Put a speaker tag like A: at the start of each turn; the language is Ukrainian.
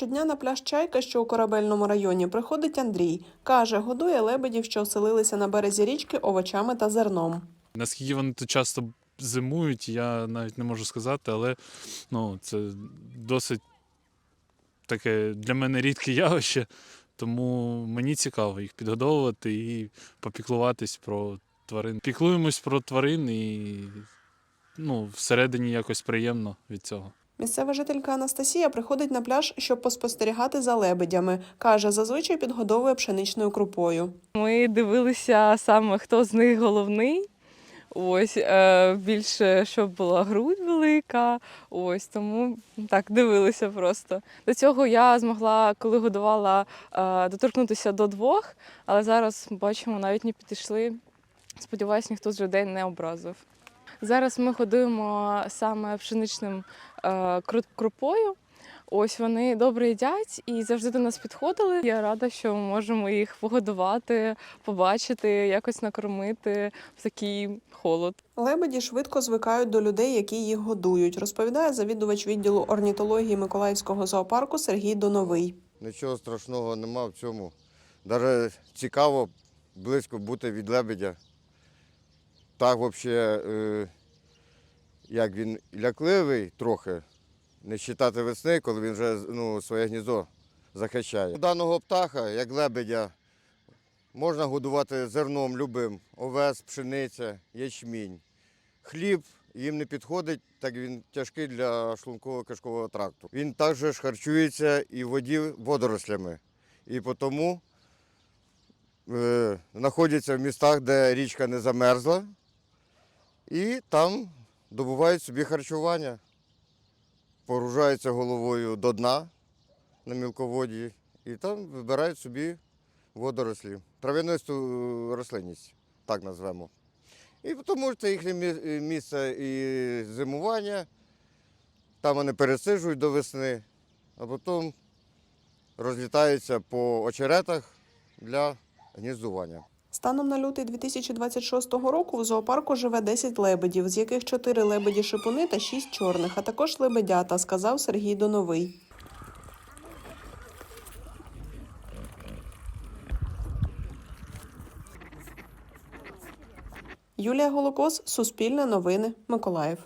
A: Щодня на пляж Чайка, що у корабельному районі, приходить Андрій. Каже, годує лебедів, що оселилися на березі річки овочами та зерном.
B: Наскільки вони тут часто зимують, я навіть не можу сказати, але ну, це досить таке для мене рідке явище, тому мені цікаво їх підгодовувати і попіклуватись про тварин. Піклуємось про тварин і ну, всередині якось приємно від цього.
A: Місцева жителька Анастасія приходить на пляж, щоб поспостерігати за лебедями. Каже, зазвичай підгодовує пшеничною крупою.
C: Ми дивилися саме, хто з них головний. Ось е, більше, щоб була грудь велика. Ось тому так дивилися просто. До цього я змогла, коли годувала, е, доторкнутися до двох, але зараз бачимо, навіть не підійшли. Сподіваюсь, ніхто з людей не образив. Зараз ми годуємо саме пшеничним е, крупою. Ось вони добре їдять і завжди до нас підходили. Я рада, що ми можемо їх погодувати, побачити, якось накормити в такий холод.
A: Лебеді швидко звикають до людей, які їх годують, розповідає завідувач відділу орнітології Миколаївського зоопарку Сергій Доновий.
D: Нічого страшного нема в цьому. Навіть цікаво близько бути від лебедя. Так взагалі, е, як він лякливий трохи, не вважати весни, коли він вже ну, своє гніздо захищає. Даного птаха, як лебедя, можна годувати зерном любим, овес, пшениця, ячмінь. Хліб їм не підходить, так він тяжкий для шлунково-кишкового тракту. Він також харчується і в воді водорослями. І тому е, знаходяться в містах, де річка не замерзла, і там добувають собі харчування, погружаються головою до дна на мілководді і там вибирають собі водорослі. Трав'янисту рослинність, так назвемо. І тому це їхнє місце і зимування. Там вони пересиджують до весни, а потім розлітаються по очеретах для гніздування.
A: Станом на лютий 2026 року в зоопарку живе 10 лебедів, з яких 4 лебеді шипуни та 6 чорних, а також лебедята, сказав Сергій Доновий. Юлія Голокос, Суспільне новини, Миколаїв.